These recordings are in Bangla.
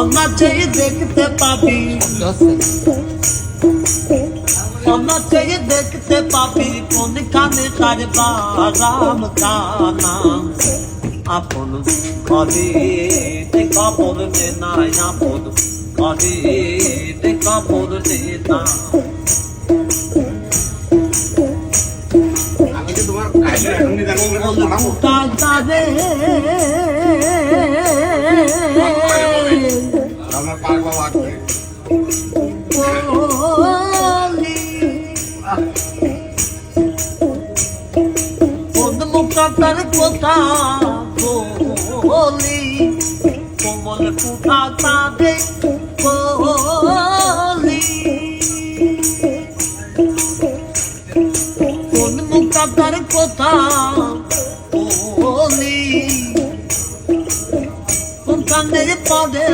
অনাচেই দেখতে পাবি। অনাচেই দেখতে পাবি কোন কানে তার বারাম কানা আপন ঘরে খবর নে নাই আপন ঘরে খবর নে। না তোমার বলি কোন মুখাতার কথা বলি। কোমল কুঠা কাঁদে বলি। কোন মুখাতার কথা বলি। কোন কানের পদে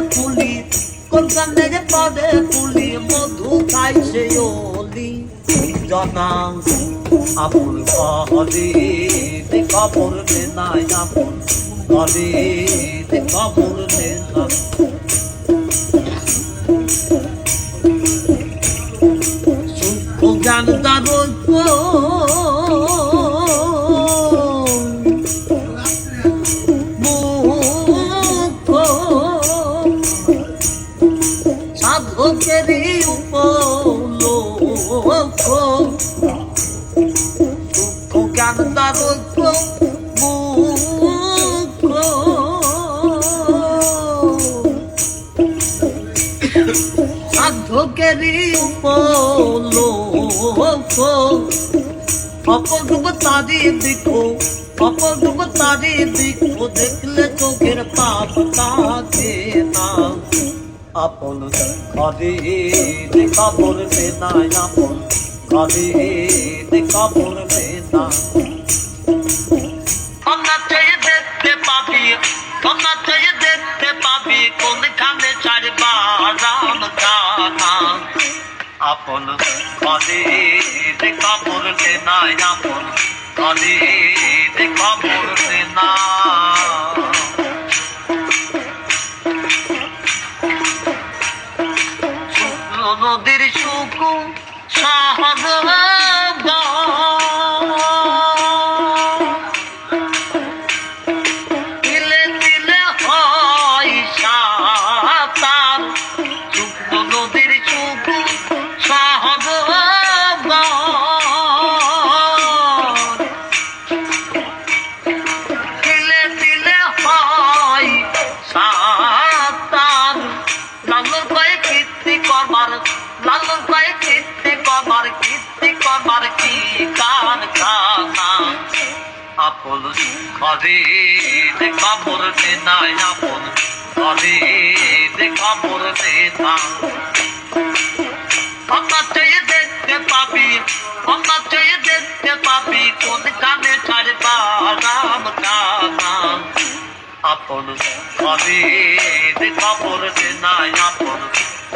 কানের পদে ফুলি মধু খাইছে ওলি জনা আপন কহলে খবর নাই আপন কলে খবর সাধকেরই উপলোক। দুঃখ মুখ সাধকেরই উপলোক। অপরূপ তারি দেখো, অপরূপ তারি দেখো, দেখলে চোখের পাপ কাছে না। আপন ঘরে খবর নে নাই আপন ঘরে নে। না অনাচয়ে দেখতে পাবি অনাচয়ে দেখতে পাবি কোনখানে চারবা রাম কানা আপন ঘরে খবর নে নাই আপন ঘরে খবর নে না। শুকু সাহদ তিলে তিলে হয় সাতার শুক্ল নদীর শুকু সাহদ তিলে তিলে হয় সাতার লালন পায়ে কীর্তি করবার লালন পায়ে কীর্তি করবার কীর্তি করবার কি কার খানা আপন ঘরে খবর নে নাই আপন ঘরে খবর নে না অনাচয়ে দেখতে পাবি অনাচয়ে দেখতে পাবি, কোন কানে ছাড়বা রাম কানা আপন নে নে